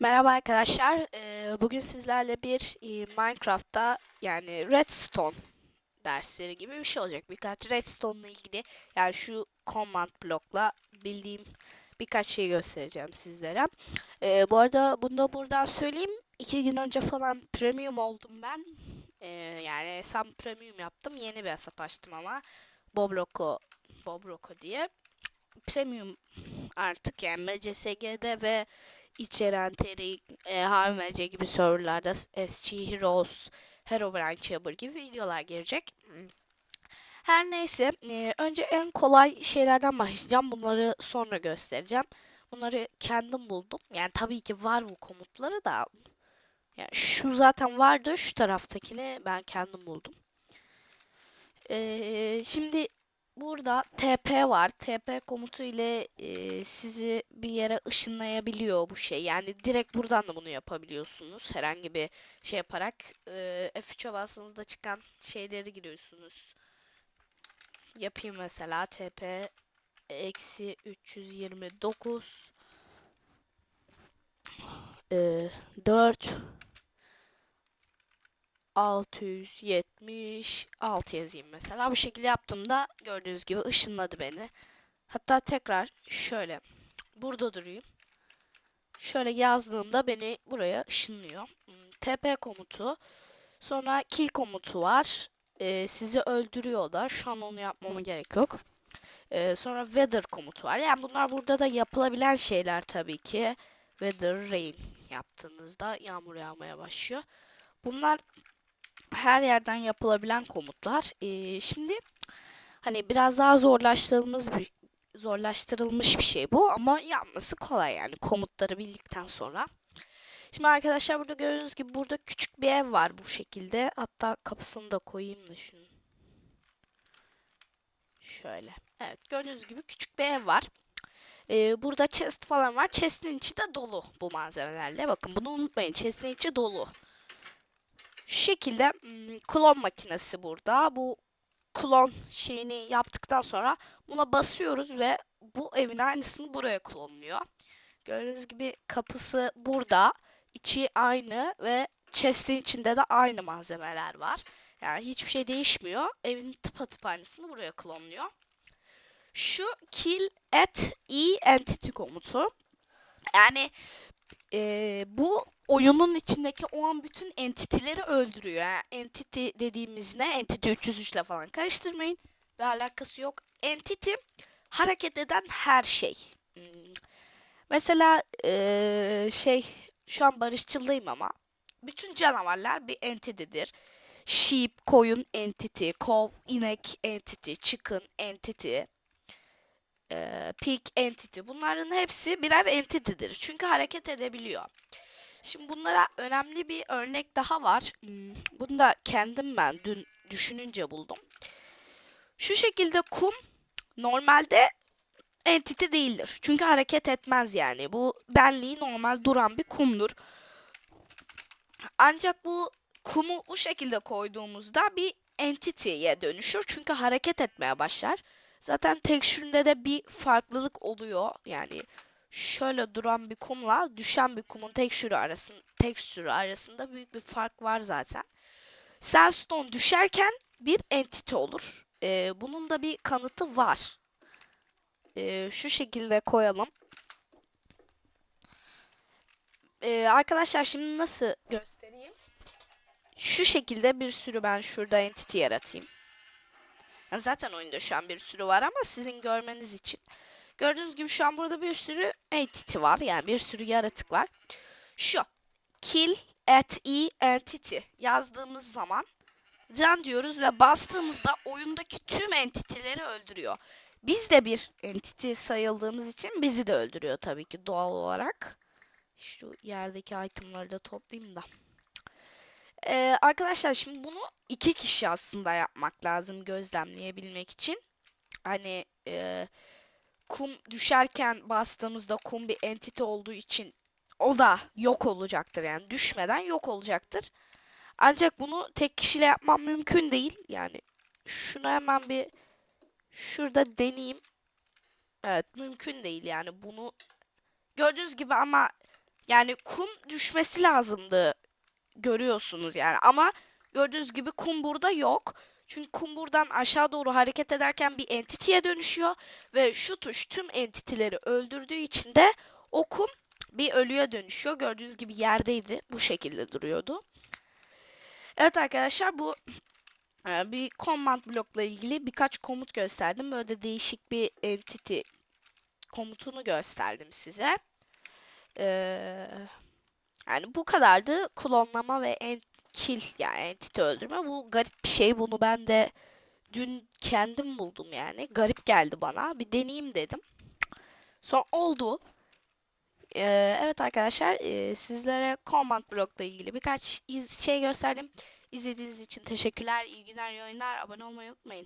Merhaba arkadaşlar. Ee, Bugün sizlerle bir e, Minecraft'ta yani Redstone dersleri gibi bir şey olacak. Birkaç Redstone ile ilgili yani şu command blokla bildiğim birkaç şey göstereceğim sizlere. Ee, bu arada bunu da buradan söyleyeyim. İki gün önce falan premium oldum ben. Ee, yani hesap premium yaptım. Yeni bir hesap açtım ama Bobroko Bobroko diye. Premium artık yani MCSG'de ve içeren Terry, e, HMC gibi serverlarda SG Heroes, Herobrine Chamber gibi videolar gelecek. Her neyse, e, önce en kolay şeylerden başlayacağım. Bunları sonra göstereceğim. Bunları kendim buldum. Yani tabii ki var bu komutları da. Yani şu zaten vardı. Şu taraftakini ben kendim buldum. E, şimdi Burada TP var. TP komutu ile e, sizi bir yere ışınlayabiliyor bu şey. Yani direkt buradan da bunu yapabiliyorsunuz. Herhangi bir şey yaparak e, F3'e bastığınızda çıkan şeyleri giriyorsunuz. Yapayım mesela TP eksi 329 e, 4 676 yazayım mesela. Bu şekilde yaptığımda gördüğünüz gibi ışınladı beni. Hatta tekrar şöyle burada durayım. Şöyle yazdığımda beni buraya ışınlıyor. Hmm, TP komutu. Sonra kill komutu var. Ee, sizi öldürüyor da. Şu an onu yapmama gerek yok. Ee, sonra weather komutu var. Yani bunlar burada da yapılabilen şeyler tabii ki. Weather rain yaptığınızda yağmur yağmaya başlıyor. Bunlar her yerden yapılabilen komutlar. Ee, şimdi hani biraz daha zorlaştırılmış bir zorlaştırılmış bir şey bu ama yapması kolay yani komutları bildikten sonra. Şimdi arkadaşlar burada gördüğünüz gibi burada küçük bir ev var bu şekilde. Hatta kapısını da koyayım da şunu. Şöyle. Evet gördüğünüz gibi küçük bir ev var. Ee, burada chest falan var. Chest'in içi de dolu bu malzemelerle. Bakın bunu unutmayın. Chest'in içi dolu. Şu şekilde klon makinesi burada. Bu klon şeyini yaptıktan sonra buna basıyoruz ve bu evin aynısını buraya klonluyor. Gördüğünüz gibi kapısı burada. içi aynı ve chest'in içinde de aynı malzemeler var. Yani hiçbir şey değişmiyor. Evin tıpatıp aynısını buraya klonluyor. Şu kill at e entity komutu. Yani e, bu oyunun içindeki o an bütün entity'leri öldürüyor. Yani entity dediğimiz ne? Entity 303 ile falan karıştırmayın. Ve alakası yok. Entity hareket eden her şey. Hmm. Mesela ee, şey şu an barışçıldayım ama bütün canavarlar bir entity'dir. Sheep, koyun entity, kov, inek entity, chicken entity, e, pig entity. Bunların hepsi birer entity'dir. Çünkü hareket edebiliyor. Şimdi bunlara önemli bir örnek daha var. Hmm, bunu da kendim ben dün düşününce buldum. Şu şekilde kum normalde entity değildir. Çünkü hareket etmez yani. Bu benliği normal duran bir kumdur. Ancak bu kumu bu şekilde koyduğumuzda bir entity'ye dönüşür. Çünkü hareket etmeye başlar. Zaten tekstüründe de bir farklılık oluyor. Yani şöyle duran bir kumla düşen bir kumun tekstürü arasında, tekstürü arasında büyük bir fark var zaten. Sandstone düşerken bir entity olur. Ee, bunun da bir kanıtı var. Ee, şu şekilde koyalım. Ee, arkadaşlar şimdi nasıl göstereyim? Şu şekilde bir sürü ben şurada entity yaratayım. Yani zaten oyunda şu an bir sürü var ama sizin görmeniz için. Gördüğünüz gibi şu an burada bir sürü entity var. Yani bir sürü yaratık var. Şu kill at e entity yazdığımız zaman can diyoruz ve bastığımızda oyundaki tüm entity'leri öldürüyor. Biz de bir entity sayıldığımız için bizi de öldürüyor tabii ki doğal olarak. Şu yerdeki itemları da toplayayım da. Ee, arkadaşlar şimdi bunu iki kişi aslında yapmak lazım gözlemleyebilmek için. Hani e, kum düşerken bastığımızda kum bir entity olduğu için o da yok olacaktır. Yani düşmeden yok olacaktır. Ancak bunu tek kişiyle yapmam mümkün değil. Yani şunu hemen bir şurada deneyeyim. Evet mümkün değil yani bunu gördüğünüz gibi ama Yani kum düşmesi lazımdı. Görüyorsunuz yani ama gördüğünüz gibi kum burada yok. Çünkü kum buradan aşağı doğru hareket ederken bir entity'ye dönüşüyor ve şu tuş tüm entity'leri öldürdüğü için de o kum bir ölüye dönüşüyor. Gördüğünüz gibi yerdeydi. Bu şekilde duruyordu. Evet arkadaşlar bu e, bir command blokla ilgili birkaç komut gösterdim. Böyle de değişik bir entity komutunu gösterdim size. Ee, yani bu kadardı. Klonlama ve ent kill yani entity öldürme. Bu garip bir şey. Bunu ben de dün kendim buldum yani. Garip geldi bana. Bir deneyeyim dedim. Sonra oldu. Ee, evet arkadaşlar e, sizlere command blokla ilgili birkaç şey gösterdim. İzlediğiniz için teşekkürler. İyi günler, iyi oyunlar. Abone olmayı unutmayın.